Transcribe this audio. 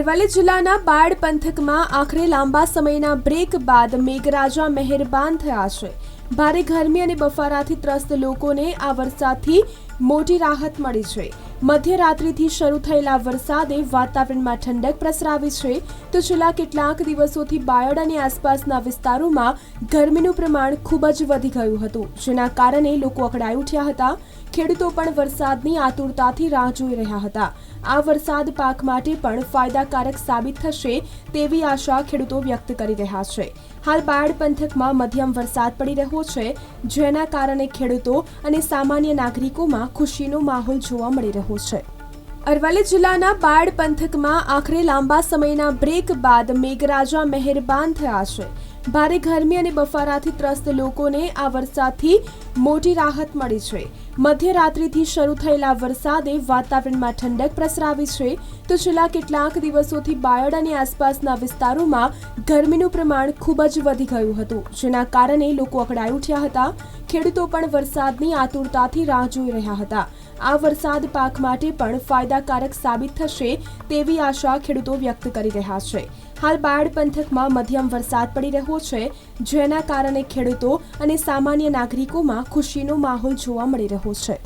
અરવલ્લી જિલ્લાના બાળ પંથકમાં આખરે લાંબા સમયના બ્રેક બાદ મેઘરાજા મહેરબાન થયા છે. ભારે ગરમી અને બફારાથી ત્રસ્ત લોકોને આ વરસાદથી મોટી રાહત મળી છે. મધ્યરાત્રિથી શરૂ થયેલા વરસાદે વાતાવરણમાં ઠંડક પ્રસરાવી છે. તો છેલ્લા કેટલાક દિવસોથી બાયડ અને આસપાસના વિસ્તારોમાં ગરમીનું પ્રમાણ ખૂબ જ વધી ગયું હતું, જેના કારણે લોકો અકળાઈ ઉઠ્યા હતા. ખેડૂતો પણ વરસાદની આતુરતાથી રાહ જોઈ રહ્યા હતા. આ વરસાદ પાક માટે પણ ફાયદાકારક સાબિત થશે તેવી આશા ખેડૂતો વ્યક્ત કરી રહ્યા છે. હાલ બાયડ પંથકમાં મધ્યમ વરસાદ પડી રહ્યો છે, જેના કારણે ખેડૂતો અને સામાન્ય નાગરિકોમાં ખુશીનો માહોલ જોવા મળી રહ્યો છે. અરવલ્લી જિલ્લાના બાયડ પંથકમાં આખરે લાંબા સમયના બ્રેક બાદ મેઘરાજા મહેરબાન થયા છે. ભારે ગરમી અને બફારાથી ત્રસ્ત લોકોને આ વરસાદથી મોટી રાહત મળી છે. મધ્યરાત્રિથી શરૂ થયેલા વરસાદે વાતાવરણમાં ઠંડક પ્રસરાવી છે. તો છેલ્લા કેટલાક દિવસોથી બાયડ અને આસપાસના વિસ્તારોમાં ગરમીનું પ્રમાણ ખૂબ જ વધી ગયું હતું, જેના કારણે લોકો અકળાઈ ઉઠ્યા હતા. ખેડૂતો પણ વરસાદની આતુરતાથી રાહ જોઈ રહ્યા હતા. આ વરસાદ પાક માટે પણ ફાયદાકારક સાબિત થશે તેવી આશા ખેડૂતો વ્યક્ત કરી રહ્યા છે. હાલ બાયડ પંથકમાં મધ્યમ વરસાદ પડી રહ્યો છે, જેના કારણે ખેડૂતો અને સામાન્ય નાગરિકોમાં ખુશીનો માહોલ જોવા મળી રહ્યો છે.